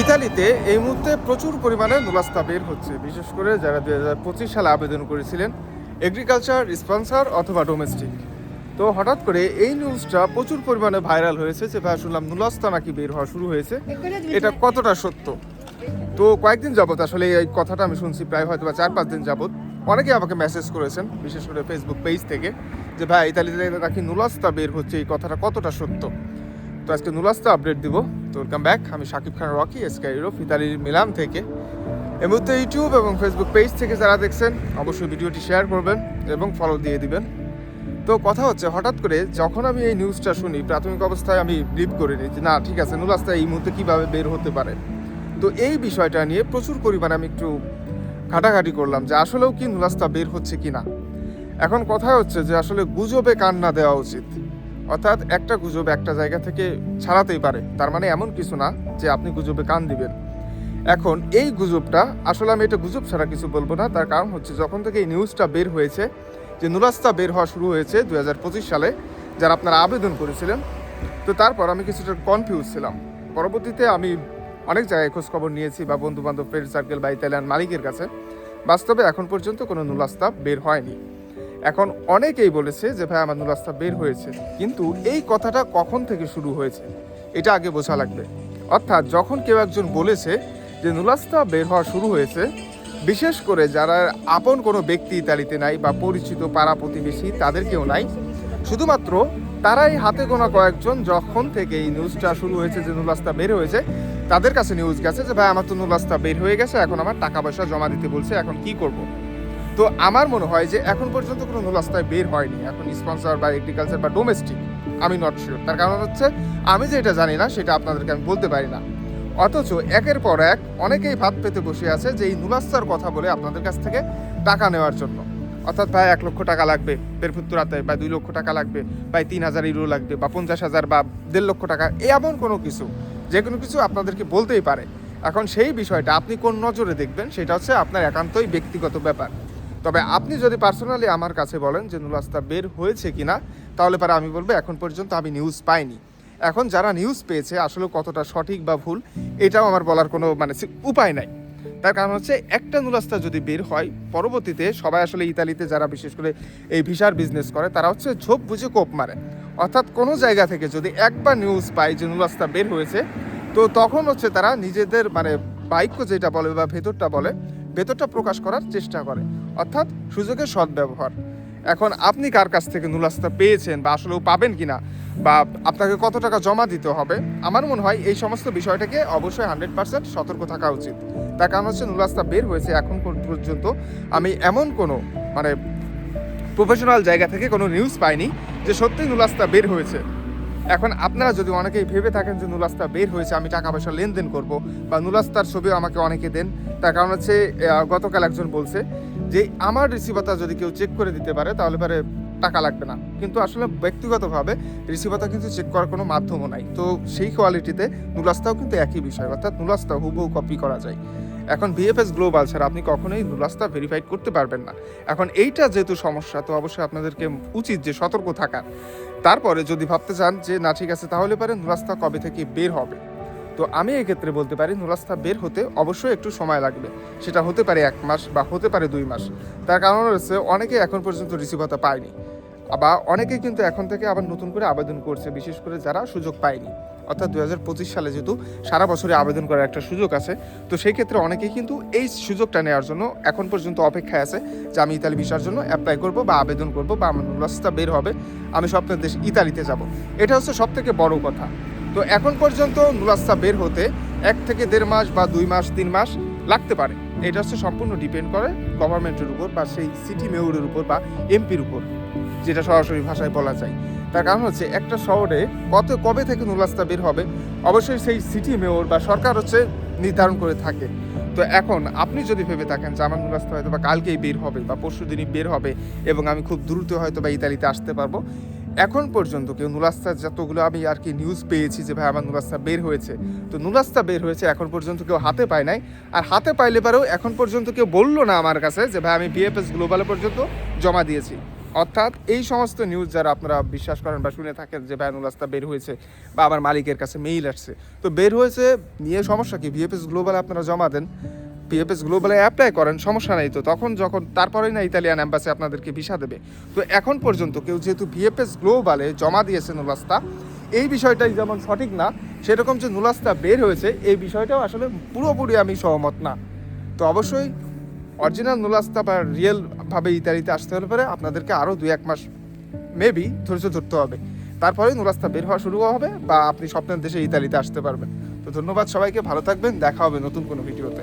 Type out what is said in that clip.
ইতালিতে এই মুহূর্তে প্রচুর পরিমাণে নুলাস্তা বের হচ্ছে। বিশেষ করে যারা দু হাজার পঁচিশ সালে আবেদন করেছিলেন এগ্রিকালচার স্পন্সর অথবা ডোমেস্টিক তো হঠাৎ করে এই নিউজটা প্রচুর পরিমাণে ভাইরাল হয়েছে যে ভাই শুনলাম নুলাস্তা নাকি বের হওয়া শুরু হয়েছে। এটা কতটা সত্য? তো কয়েকদিন যাবত আসলে এই কথাটা আমি শুনছি, প্রায় হয়তো বা চার পাঁচ দিন যাবত অনেকে আমাকে মেসেজ করেছেন, বিশেষ করে ফেসবুক পেজ থেকে, যে ভাই ইতালিতে নাকি নুলাস্তা বের হচ্ছে, এই কথাটা কতটা সত্য? তো আজকে নুলাস্তা আপডেট দিব। তো ওয়েলকাম ব্যাক আমি Shakib Khan Rocky SK Europe ইতালির মিলাম থেকে। এই মুহূর্তে ইউটিউব এবং ফেসবুক পেজ থেকে যারা দেখছেন, অবশ্যই ভিডিওটি শেয়ার করবেন এবং ফলো দিয়ে দিবেন। তো কথা হচ্ছে, হঠাৎ করে যখন আমি এই নিউজটা শুনি, প্রাথমিক অবস্থায় আমি বিলিভ করে নিই যে, না, ঠিক আছে নুলাস্তা এই মুহূর্তে কীভাবে বের হতে পারে? তো এই বিষয়টা নিয়ে প্রচুর পরিমাণে আমি একটু ঘাটাঘাটি করলাম যে, আসলেও কি নুলাস্তা বের হচ্ছে কি না এখন কথা হচ্ছে যে, আসলে গুজবে কান না দেওয়া উচিত? অর্থাৎ একটা গুজব একটা জায়গা থেকে ছাড়াতেই পারে। তার মানে এমন কিছু না যে আপনি গুজবে কান দিবেন। এখন এই গুজবটা, আসলে আমি এটা গুজব ছাড়া কিছু বলব না। তার কারণ হচ্ছে যখন থেকে এই নিউজটা বের হয়েছে, যে নুরাস্তা বের হওয়া শুরু হয়েছে দুই হাজার পঁচিশ সালে, যারা আপনারা আবেদন করেছিলেন, তো তারপর আমি কিছুটা কনফিউজ ছিলাম। পরবর্তীতে আমি অনেক জায়গায় খোঁজখবর নিয়েছি, বা বন্ধু বান্ধব ফ্রেন্ড সার্কেল বা ইতালিয়ান মালিকের কাছে। বাস্তবে এখন পর্যন্ত কোনো নুলাস্তা বের হয়নি। এখন অনেকেই বলেছে যে ভাই আমার নুলাস্তা বের হয়েছে, কিন্তু এই কথাটা কখন থেকে শুরু হয়েছে? এটা আগে বোঝা লাগবে। অর্থাৎ যখন কেউ একজন বলেছে যে নুলাস্তা বের হওয়া শুরু হয়েছে, বিশেষ করে যারা আপন কোনো ব্যক্তি ইতালিতে নাই বা পরিচিত পাড়া প্রতিবেশী, তাদের কেউ নাই, শুধুমাত্র তারাই হাতে গোনা কয়েকজন যখন থেকে এই নিউজটা শুরু হয়েছে যে নুলাস্তা বের হয়েছে, তাদের কাছে নিউজ গেছে যে, ভাই, আমার তো নুলাস্তা বের হয়ে গেছে, এখন আমার টাকা পয়সা জমা দিতে বলছে, এখন কি করব? তো আমার মনে হয় যে এখন পর্যন্ত কোনো নুলাস্তায় বের হয়নি। এখন স্পন্সর বা এগ্রিকালচার বা ডোমেস্টিক আমি নট শিওর তার কারণ হচ্ছে, আমি যেটা জানি না, সেটা আপনাদেরকে আমি বলতে পারি না। অথচ একের পর এক অনেকেই ভাত পেতে বসে আছে যে এই নুলাস্তার কথা বলে আপনাদের কাছ থেকে টাকা নেওয়ার জন্য। অর্থাৎ ভাই, এক লক্ষ টাকা লাগবে পেরফুত্তুরাতে বা দুই লক্ষ টাকা লাগবে, বা তিন হাজার ইউরো লাগবে, বা পঞ্চাশ হাজার, বা দেড় লক্ষ টাকা এমন কোনো কিছু, যে কোনো কিছু আপনাদেরকে বলতেই পারে। এখন সেই বিষয়টা আপনি কোন নজরে দেখবেন, সেটা হচ্ছে আপনার একান্তই ব্যক্তিগত ব্যাপার। তবে আপনি যদি পার্সোনালি আমার কাছে বলেন যে নুলাস্তা বের হয়েছে কিনা, তাহলে পরে আমি বলব এখন পর্যন্ত আমি নিউজ পাইনি। এখন যারা নিউজ পেয়েছে, আসলে কতটা সঠিক বা ভুল, এটাও আমার বলার কোনো মানে উপায় নাই। তার কারণ হচ্ছে একটা নুলাস্তা যদি বের হয়, পরবর্তীতে সবাই আসলে ইতালিতে যারা বিশেষ করে এই ভিসার বিজনেস করে, তারা হচ্ছে ঝোপ বুঝে কোপ মারে। অর্থাৎ কোনো জায়গা থেকে যদি একবার নিউজ পায় যে নুলাস্তা বের হয়েছে, তো তখন হচ্ছে তারা নিজেদের মানে বাক্য যেটা বলে বা ভেতরটা বলে ভেতরটা প্রকাশ করার চেষ্টা করে, অর্থাৎ সুযোগের সদ্ব্যবহার। এখন আপনি কার কাছ থেকে নুলাস্তা পেয়েছেন বা আসলেও পাবেন কিনা বা আপনাকে কত টাকা জমা দিতে হবে, আমার মনে হয় এই সমস্ত বিষয়টাকে অবশ্যই হান্ড্রেড পার্সেন্ট সতর্ক থাকা উচিত। তার কারণ হচ্ছে নুলাস্তা বের হয়েছে এখন পর্যন্ত আমি এমন কোনো মানে প্রফেশনাল জায়গা থেকে কোনো নিউজ পাইনি যে সত্যি নুলাস্তা বের হয়েছে। এখন আপনারা যদি অনেকেই ভেবে থাকেন যে নুলাস্তা বের হয়েছে, আমি টাকা পয়সা লেনদেন করব বা নুলাস্তার ছবিও আমাকে অনেকে দেন, তার কারণ হচ্ছে গতকাল একজন বলছে যে আমার রিসিভারটা যদি কেউ চেক করে দিতে পারে, তাহলে পরে টাকা লাগবে না। কিন্তু আসলে ব্যক্তিগতভাবে রিসিভারটা কিন্তু চেক করার কোনো মাধ্যমও নাই। তো সেই কোয়ালিটিতে নুলাস্তাও কিন্তু একই বিষয়, অর্থাৎ নুলাস্তা হুবহু কপি করা যায়। এখন ভিএফএস গ্লোবাল ছাড়া আপনি কখনোই নুলাস্তা ভেরিফাইড করতে পারবেন না। এখন এইটা যেহেতু সমস্যা, তো অবশ্যই আপনাদেরকে উচিত যে সতর্ক থাকা। তারপরে যদি ভাবতে চান যে, না, ঠিক আছে, তাহলে পারে নুরাস্তা কবে থেকে বের হবে? তো আমি এক্ষেত্রে বলতে পারি নুরাস্তা বের হতে অবশ্যই একটু সময় লাগবে। সেটা হতে পারে এক মাস বা হতে পারে দুই মাস। তার কারণ হচ্ছে, অনেকে এখন পর্যন্ত রিসিভারটা পায়নি। আবার অনেকেই কিন্তু এখন থেকে আবার নতুন করে আবেদন করছে, বিশেষ করে যারা সুযোগ পায়নি। অর্থাৎ দু হাজার পঁচিশ সালে যেহেতু সারা বছরে আবেদন করার একটা সুযোগ আছে, তো সেই ক্ষেত্রে অনেকেই কিন্তু এই সুযোগটা নেওয়ার জন্য এখন পর্যন্ত অপেক্ষায় আছে যে আমি ইতালি ভিসার জন্য অ্যাপ্লাই করব বা আবেদন করব বা আমার রাস্তা বের হবে, আমি স্বপ্নের দেশ ইতালিতে যাব। এটা হচ্ছে সব থেকে বড় কথা। তো এখন পর্যন্ত নুলাস্তা বের হতে এক থেকে দেড় মাস বা দুই মাস, তিন মাস লাগতে পারে। এটা হচ্ছে সম্পূর্ণ ডিপেন্ড করে গভর্নমেন্টের উপর বা সেই সিটি মেয়রের উপর বা এমপির উপর, যেটা সরাসরি ভাষায় বলা যায়। তার কারণ হচ্ছে একটা শহরে কত, কবে থেকে নুলাস্তা বের হবে, অবশ্যই সেই সিটি মেয়র বা সরকার হচ্ছে নির্ধারণ করে থাকে। তো এখন আপনি যদি ভেবে থাকেন যে আমার নুলাস্তা হয়তো বা কালকেই বের হবে বা পরশু দিনই বের হবে এবং আমি খুব দ্রুত হয়তো বা ইতালিতে আসতে পারব এখন পর্যন্ত কেউ নুলাস্তা যতগুলো আমি আর কি নিউজ পেয়েছি যে ভাই আমার নুলাস্তা বের হয়েছে, তো নুলাস্তা বের হয়েছে এখন পর্যন্ত কেউ হাতে পায় নাই। আর হাতে পাইলে পারেও এখন পর্যন্ত কেউ বলল না আমার কাছে যে ভাই আমি বিএফএস গ্লোবালে পর্যন্ত জমা দিয়েছি। অর্থাৎ এই সমস্ত নিউজ যারা আপনারা বিশ্বাস করেন বা শুনে থাকেন যে ভ্যানুল রাস্তা বের হয়েছে বা আমার মালিকের কাছে মেইল আসছে, তো বের হয়েছে নিয়ে সমস্যা কি? ভিএফএস গ্লোবালে আপনারা জমা দেন। পিএফএস গ্লোবালে অ্যাপ্লাই করেন, সমস্যা নেই তো। তখন যখন, তারপরেই না ইতালিয়ান অ্যাম্বাসি আপনাদেরকে ভিসা দেবে। তো এখন পর্যন্ত কেউ যেহেতু ভিএফএস গ্লোবালে জমা দিয়েছে নুলাস্তা, এই বিষয়টাই যেমন সঠিক না, সেরকম যে নুলাস্তা বের হয়েছে, এই বিষয়টাও আসলে পুরোপুরি আমি সহমত না। তো অবশ্যই অরিজিনাল নুলাস্তা বা রিয়েলভাবে ইতালিতে আসতে হলে পরে আপনাদেরকে আরও দুই এক মাস মেবি ধৈর্য ধরতে হবে। তারপরে নুরাস্তা বের হওয়া শুরু হবে বা আপনি স্বপ্নের দেশে ইতালিতে আসতে পারবেন। তো ধন্যবাদ সবাইকে, ভালো থাকবেন, দেখা হবে নতুন কোনো ভিডিওতে।